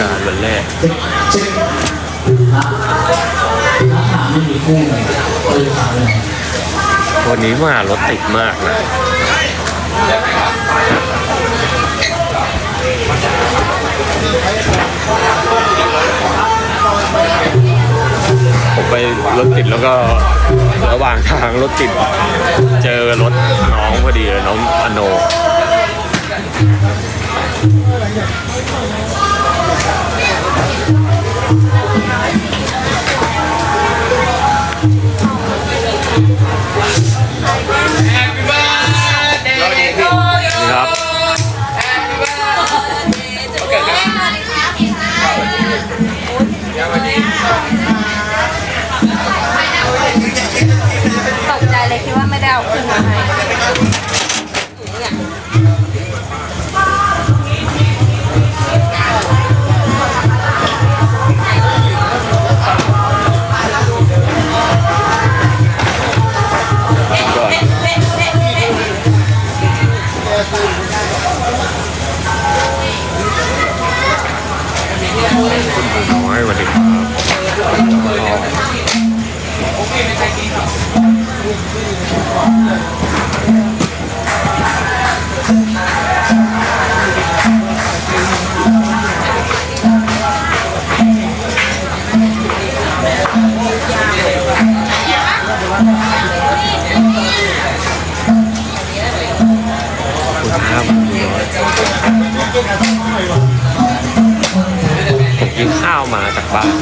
การวันแรกหาไม่มีคู่เลยวันนี้มารถติดมากนะผมไปรถติดแล้วก็ระหว่างทางรถติด เจอรถน้องพอดีเลยน้องอโน นี่ มาจากบ้าน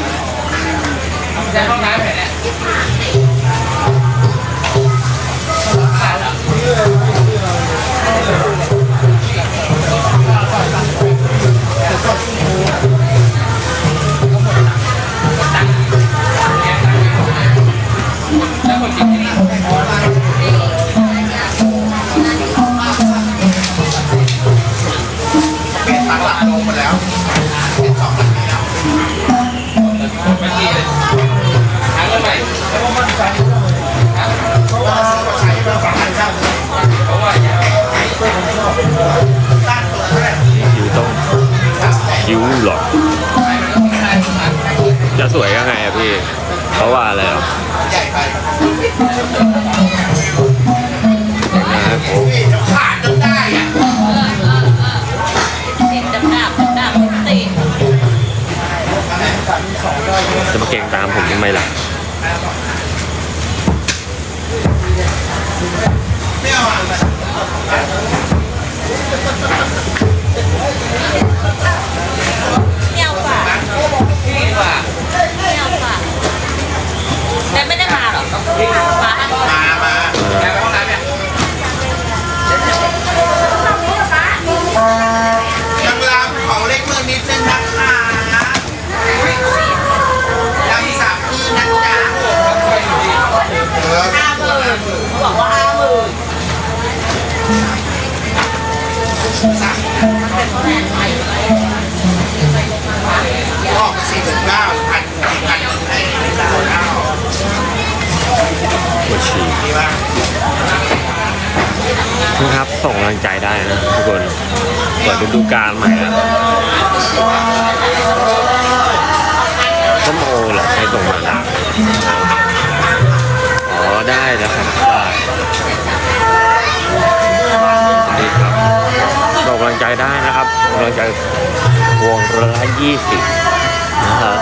จะมาเก่งตามผมทำไมล่ะเงี้ยวกว่าเงี้ยวกว่าแต่ไม่ได้มาหรอกมา ออกมาสี่หมื่นเก้าพันพันหนึ่งให้เก้าเก้าปวดฉี่ดีป่ะนะครับส่งกำลังใจได้นะทุกคนเปิดฤดูกาลใหม่แล้วส้มโอเหรอใครส่งมาล่ะอ๋อได้นะครับ ส่งกำลังใจได้นะครับกำลังใจวงละยี่สิบนะครับ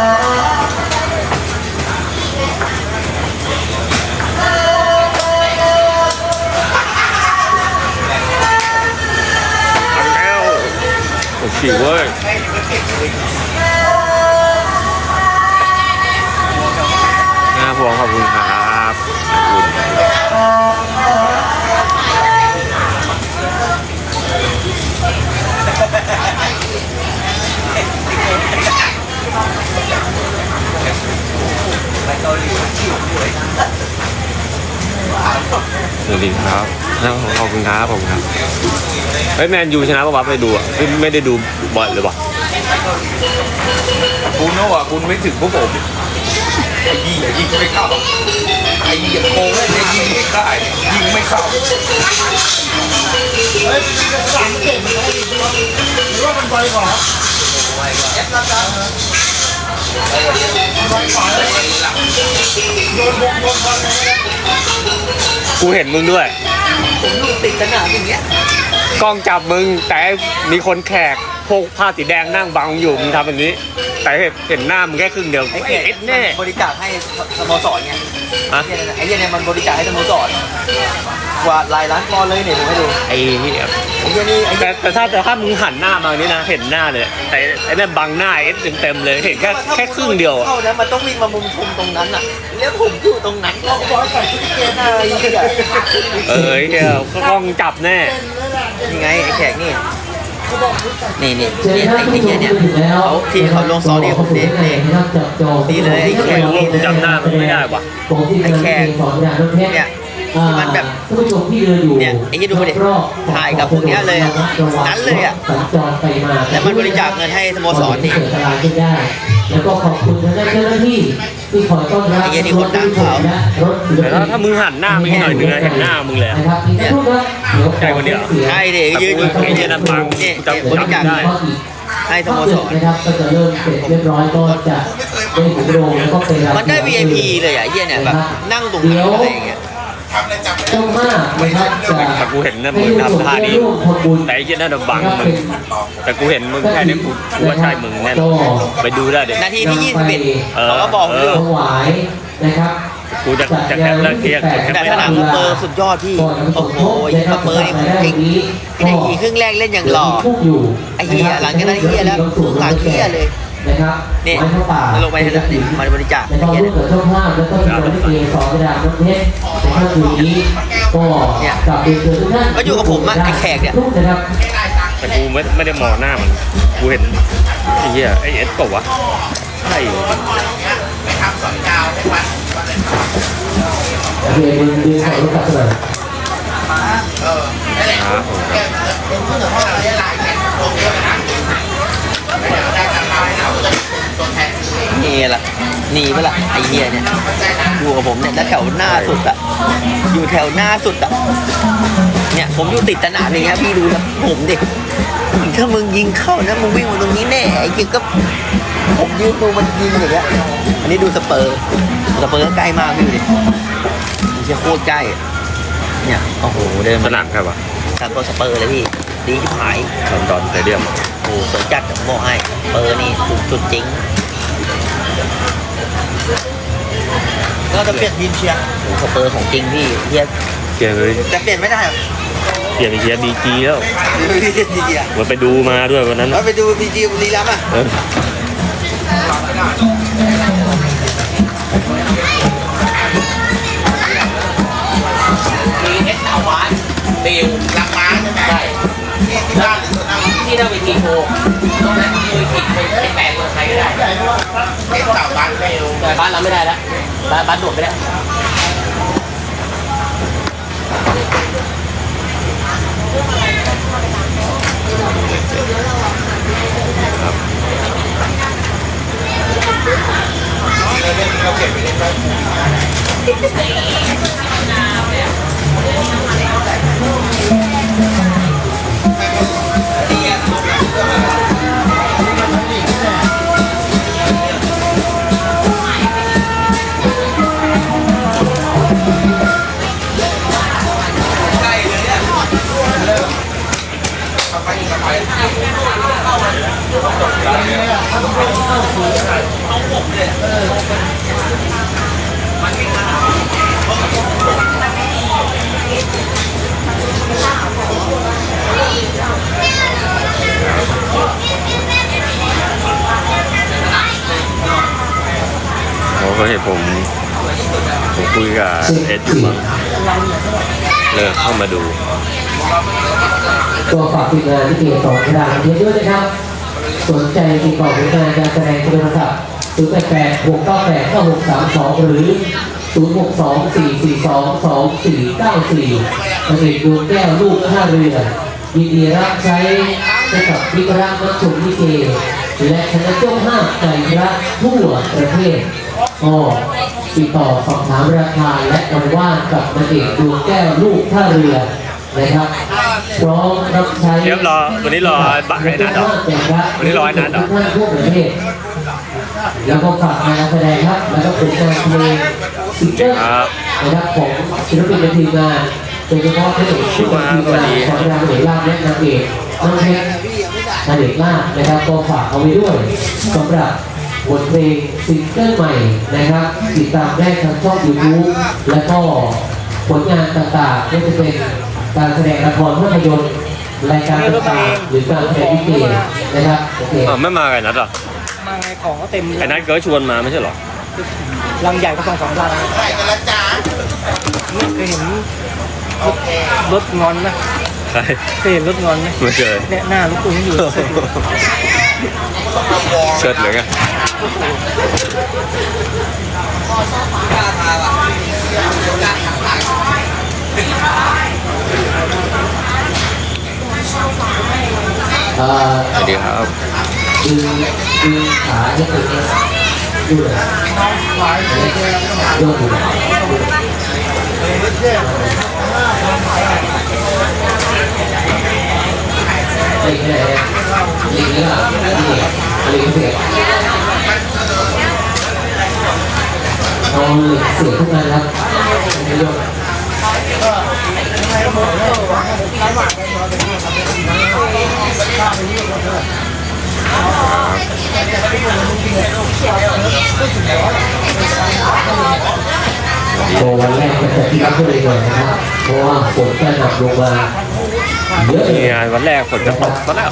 แล้วโอ้ฉี่เว้ยหน้าพวงขอบคุณครับขอบคุณ สวัสดีครับขอบคุณครับผมครับเฮ้ยแมนยูชนะปะวะไปดูอะไม่ไม่ได้ดูบอลเลยปะคุณโน่อะคุณไม่ถึงพวกผมไอ้ยี่อย่ายิงไม่เข้าไอ้ยี่อย่าโกงเลยไอ้ยี่ได้ยิงไม่เข้าเฮ้ยเป็นสามเก่งหรือว่ามันไวกว่าไวกว่าเอฟแล้วกันไว กว่าเลยโดนวงโดนบอลเลยนะกูเห็นมึงด้วยติดขนาดอย่างเงี้ย กล้องจับมึงแต่มีคนแขก พกผ้าสีแดงนั่งบังอยู่มึงทำแบบนี้ แต่เห็นหน้ามึงแค่ครึ่งเดียวไอ้แขกเอ็ดแน่ บริจาคให้สโมสรไงฮะ ไอ้เหี้ยเนี่ยมันบริจาคให้สโมสรกว่าหลายล้านปอนด์เลยเนี่ยผมให้ดูไอ้เหี้ยไอ้เหี้ยนี่ไอ้เหี้แต่ยแต่ถ้าแต่ถ้ามึงหันหน้ามาอย่างนี้นะเห็นหน้าเลยแต่ไอ้นั่นบังหน้าเอ็ดเต็มๆเลยเห็นแค่แค่ครึ่งเดียวอะเข้านะมันต้องวิ่งมามุมทุมตรงนั้นอะแล้วผมอยู่ตรงนั้นก็บอลใส่ชุดเกณฑ์อะไรอย่างเงี้ยเออไอ้เหี้ยกล้องจับแน่นี่ไงไอ้แขกนี่ นี่นี่นี่ไอ้เหี้ยเนี่ยเขาที่เขาลงซอรี่ผมเด็กเด็กนี่เลยไอ้แขไม่กรู้ว่านี่กูเลยจำหน้ามันไม่ได้ว่ะไอ้แขกเนี่ย ที่มันแบบเนี่ยไอ้ที่ดูดิถ่ายกับพวกเนี้ยเลยอะนั้นเลยอะสัญจรไปมาแล้วมันบริจาคเงินให้สโมสรนี่เกิดตลาดขึ้นได้แล้วก็ขอบคุณทางด้านเจ้าหน้าที่ที่คอยต้อนรับไอ้เหี้ยนี่คนดังเขาและรถศิลแต่ปิถ้านถ้ามึงหันหน้ามาอีกหน่อยนึงนะเห็นหน้ามึงเลยอะนะครับอีกสักครู่ครับเดี๋ยวขอใช่คนเดียวสีงใช่เด็กยืนอยู่ไอ้เหี้ยนั่นบังเนี่ยจำบริจาคจำได้ให้สโมสรนะครับก็จะเริ่มเสร็จเรียบร้อยก็จะได้ถึงโรงแล้วก็เป็นมันได้ VIP เลยอะไอ้เหี้ยเนี่ยแบบนั่งตรงนั้นอะไรอย่างเงี้ย ทำอะไรจำไม่ได้เจ้ามากนะครับจะแต่กูเห็นนะมึงทำท่านี้ร่วมทำบุญแต่ไอ้เหี้ยนั่นนะบังมึงแต่กูเห็นมึงแค่นี้กูกูว่าใช่มึงแน่นก็ไปดูได้เด็กนาทีที่21เออเขาก็บอกเอเลยอถวายนะครับกูจะจะแคปแล้วเทียบกดแคปแต่ไม่สนาทัมนสเปอร์สุดยอดพี่ โอ้โหสเปอร์นี่ของจริงไอ้เนี่ยอีกครึ่งแรกเล่นอย่างหล่อไอ้เหี้ยหลังจากนั้นไอ้เหี้ยแล้วหลังเหี้ยเลย นะครับนี่ไม้เข้าป่าลงไปนะนี่มันบริจาคแล้วไอ้ก็เหี้ยร่วเนี่ยมกับเจ้าภาพแล้วก็มีบริเกสองกระดาษน้ำเพชรในค่ำคืนนี้ก็กลับเรียนเชิญทุกท่านก็อยู่กับผมอะไอ้แขกเนี่ยทุกนะครับแต่กูไม่ไม่ได้มองหน้ามันกูเห็นไอ้เหี้ยไอ้เอสก็วะใช่ไปทำสอนดาวให้วัดเรียนเรียนสอนรู้จักเลยเออได้เลยครับผมครับเป็นผู้ถือห้องอะไรหลายแข่งลงเยอะนะ นี่แหละหนีไปละไอ้เหี้ยเนี่ยอยู่กับผมเนี่ยแล้วแถวหน้าสุดอะอยู่แถวหน้าสุดอะเนี่ยผมอยู่ติดสนามอย่างเงี้ยพี่ดูนะผมดิถ้ามึงยิงเข้านะมึงวิ่งมาตรงนี้แน่ไอ้ยิงก็ผมยืนดูมันยิงอย่างเงี้ยอันนี้ดูสเปอร์สเปอร์ก็ใกล้มากพี่ดูดิมันจะโคตรใกล้อะเนี่ยโอ้โหเดินสมานามใครวะสามตัวสเปอร์เลยพี่ดีที่หายลอนดอนสเตเดียมโอ้โหสวยจัดผมบอกให้เปอร์นี่ถูกจุดจริง เราจะเปลี่ยนทีมเชียร์โอ้โหสเปอร์ของจริงพี่เฮียเกียร์เลยแต่เปลี่ยนไม่ได้หรอเกียร์ไปเกียร์บีจีแล้วดีเดียมันไปดูมาด้วยวันนั้นเรานะไปดูพีจีบุรีรัมย์อะเออมีเอสาวานเบลรักม้าใช่ไหมใช่ที่ที่บ้านหรือสนามที่นั่งเวทีโชว์ บ้านเราไม่ได้แล้วบ้านบ้านโดดไม่ได้เขา ตัวฝากทีมงานที่เกสองกระดาษน้ำเพชรด้วยนะครับ สนใจติดต่อผลงานการแสดงโทรศัพท์0 8 8 6 9 8 9 6 3 2หรือ0 6 2 4 4 2 2 4 9 4ผลิตดวงแก้วลูกท่าเรือยินดีรับใช้ให้กับวิกรักนักชมลิเกและคณะเจ้าภาใจรักทั่วประเทศก็ ติดต่อสอบถามราคาและวันว่างกับนางเอกดวงแก้วลูกท่าเรือนะครับพร้อมรับใช้เดี๋ยวรอวันนี้รอบัตรไอ้นัทเหรอวันนี้รอไอ้นัทเหรอทุกท่านทั่วประเทศแล้วก็ฝากงานแสดงครับ แล้วก็ผลงานเพลงซิงเกิลครับนะครับของศิลปินในทีมงานโดยเฉพาะพระเอกที่เป็นทีมงานของนางเอกลาบและนางเอกน้องเพชรนางเอกลาบนะครับก็ฝากเอาไว้ด้วยสำหรับ บทเพลงซิงเกิลใหม่นะครับ ติดตามได้ทางช่องยูทูบแล้วก็ผลงานต่างๆไม่ว่าจะเป็นการแสดงละครภาพยนตร์รายการต่างๆหรือการแสดงลิเกนะครับโอเคอ้าวไม่มาไงนัดเหรอมาไงของก็เต็มไอ้นัทก็ชวนมาไม่ใช่เหรอลังใหญ่ก็สองสามลังใส่กันละจ้าไม่เคยเห็นรถรถงอนนะใช่เคยเห็นรถงอนไหมไม่เคยเนี่ยหน้ารถตู้นี่อยู่ เชิดเลยไงเอ่อสวัสดีครับดึงดึงขาจะตึงนะดูเลยยกดู ลิงไหนลิงนี่ล่ะนี่ลิงเสียเอาลิงเสียทุกงาครับไม่ยกโชว์วันแรกก็จะที่รับเลยก่อนนะครับ เพราะว่าฝนกระหน่ำลงมา เยอะเลนี่ยงานวันแรกฝนจะตกซะแล้ว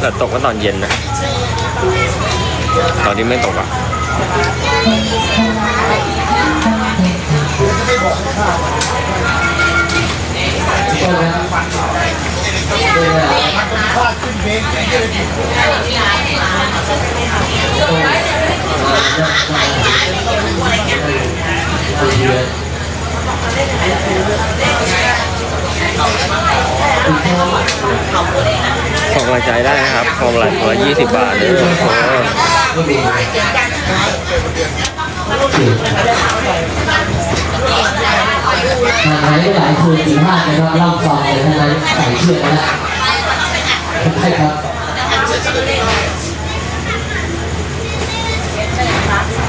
แต่ตกก็ตอนเย็นนะ ตอนนี้ไม่ตกอะก็นะ ส่งกำลัง ใจได้นะครับพวงมาลัยตัวละยี่สิบบาทเลยโอ้โหหายไปหลายคืนสี่ห้านะครับเล่าฟังเลยทั้งนั้นใส่เชือกมาแล้วใช่ครับ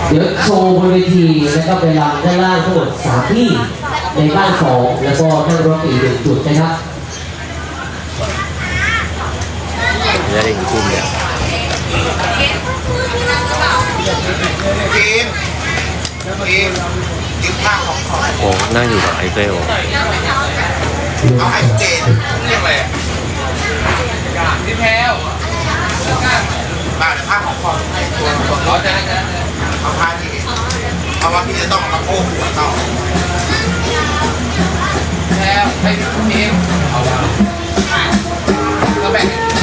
เดี๋ยวโชว์บนเวทีแล้วก็ไปรำด้านล่างทั้งหมดสามที่ในบ้านสองแล้วก็นั่งรถอีกหนึ่งจุดนะครับ จะได้คุ้มเนี่ยทีมทีมกินข้าวของขอโอ้นั่งอยู่กับไอเฟลเอาให้เจนเรียกอะไรพี่แพลวมาเดี๋ยวข้าวของขอตัวตัวร้อนจะเอาผ้าที่เพราะว่าพี่จะต้องมาโค้งหัวต่อแพลวให้ทีมเอาก็แบ่งของ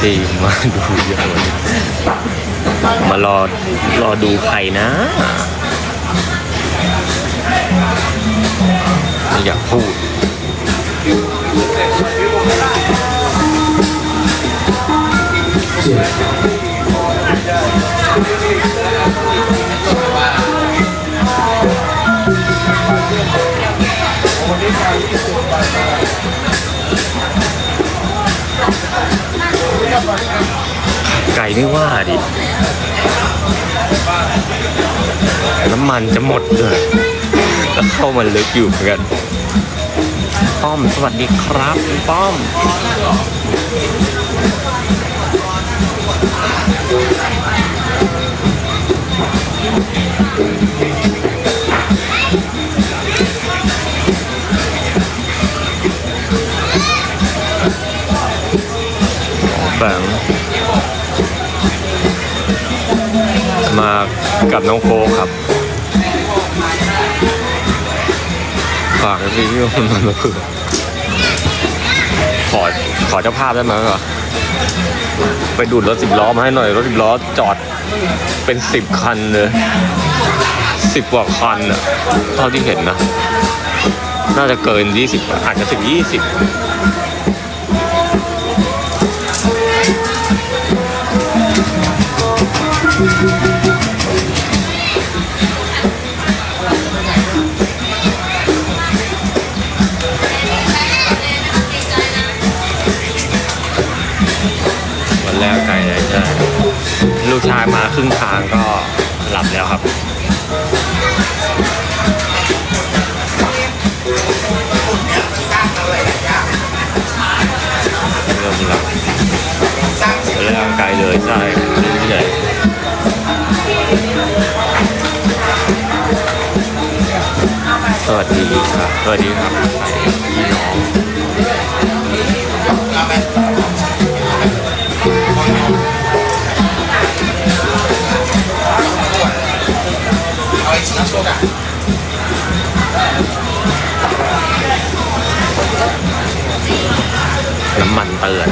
ซีมาดูเยอะเลยมารอรอดูใครนะ อยากพูดเชือกไป ก่ไม่ว่าดิ น้ำมันจะหมดเลย แล้วเข้ามาลึกอยู่เหมือนกัน ป้อมสวัสดีครับ ป้อมแมากับน้องโฟกครับฝากพี่พี่มันมาเผื่อขอขอเจ้าภาพได้ไหมเหรอไปดูดรถสิบล้อมาให้หน่อย รถสิบล้อจอดเป็นสิบคันเลยสิบกว่าคันอะเท่าที่เห็นนะ น่าจะเกินยี่สิบอาจจะถึงยี่สิบ กชายมาครึ่งทางก็หลับแล้วครับเริ่มหลับวันแรกไกลเลยใช่ใหญ่สวัสดีครับสวัสดีครับพี่น้อง เอาไอ้ชิ้นชุดอะน้ำมันเตือน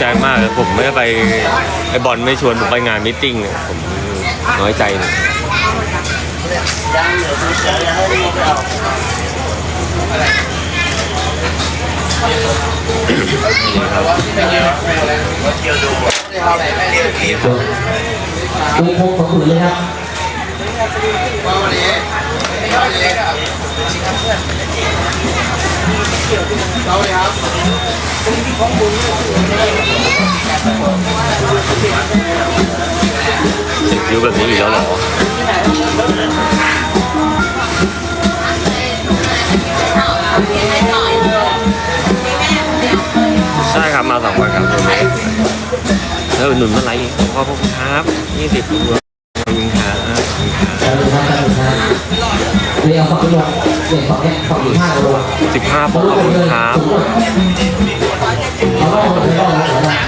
ใจมากเลยผมไม่ได้ไปไอบอลไม่ชวนผมไปงานมิทติ้งเนี่ยผมน้อยใจหนะนี่ครับดูพงของคุณเลยครับว่าวันนี้วันนี้ครับ เราเลยครับติดคิ้วแบบนี้อีกแล้วเหรอใช่ครับมาสองวันครับแล้วหนุนเมื่อไหร่ขอบคุณครับยี่สิบตัวขอบคุณครับ ขอบคุณครับการดูครับการดูครับเรียกฝั่งนี้ลงเรียกฝั่งนี้ฝั่งอีกห้าโลสิบห้าพวกขอบคุณครับเอาล่องเลยล่องเลยนะ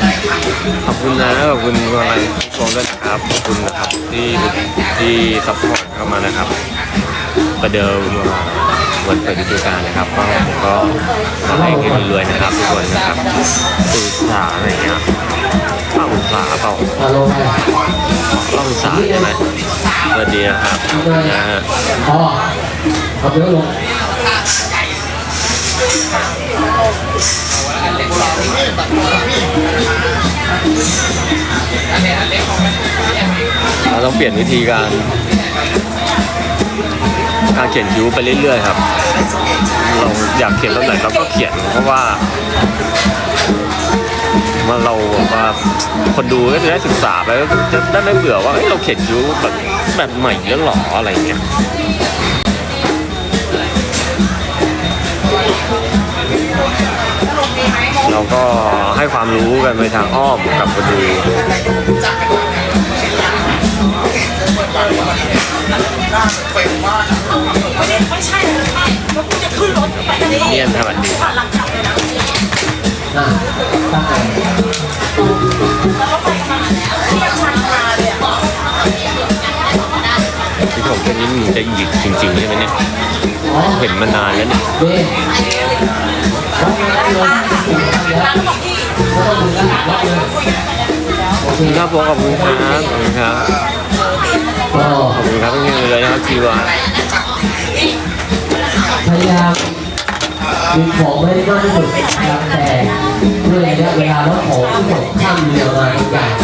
ขอบคุณนะขอบคุณอะไรทุกคนด้วยนะครับขอบคุณนะครับที่ที่ซัพพอร์ตเข้ามานะครับ ประเดิมวันเปิดฤดูกาลนะครับก็ผมก็ขอให้เฮงรวยนะครับทุกคนนะครับอุตสาห์อะไรเงี้ยเป้าสาเปล่าเป้าสาใช่ไหม สวัสดีนะครับนะฮะอ๋อเอาเยอะลงเราต้องเปลี่ยนวิธีการการเขียนคิ้วไปเรื่อยๆครับ เราอยากเขียนแบบไหนเราก็เขียนเพราะว่า ว่าเราแบบว่าคนดูก็จะได้ศึกษาไปแล้วจะได้ไม่เบื่อว่าเอ้ยเราเขียนคิ้วแบบแบบใหม่แล้วหรออะไรเงี้ยเราก็ให้ความรู้กันไปทางอ้อมกับคนดูเนียนสวัสดีครับอะตั้งใจ พี่ผมคนนี้มึงจะหยิกจริงๆใช่ไหมเนี่ย เห็นมานานแล้วเนี่ยเบ้รับเลยรับเลยแล้วก็ถึงแล้วรับเลยโอเครับผมขอบคุณครับขอบคุณครับก็ขอบคุณครับพี่เลยนะครับทีว่าพยายาม ดึงของไม่ได้มากที่สุดแต่ด้วยระยะเวลาแล้วของที่ตกข้ามเรือมาทุกอย่าง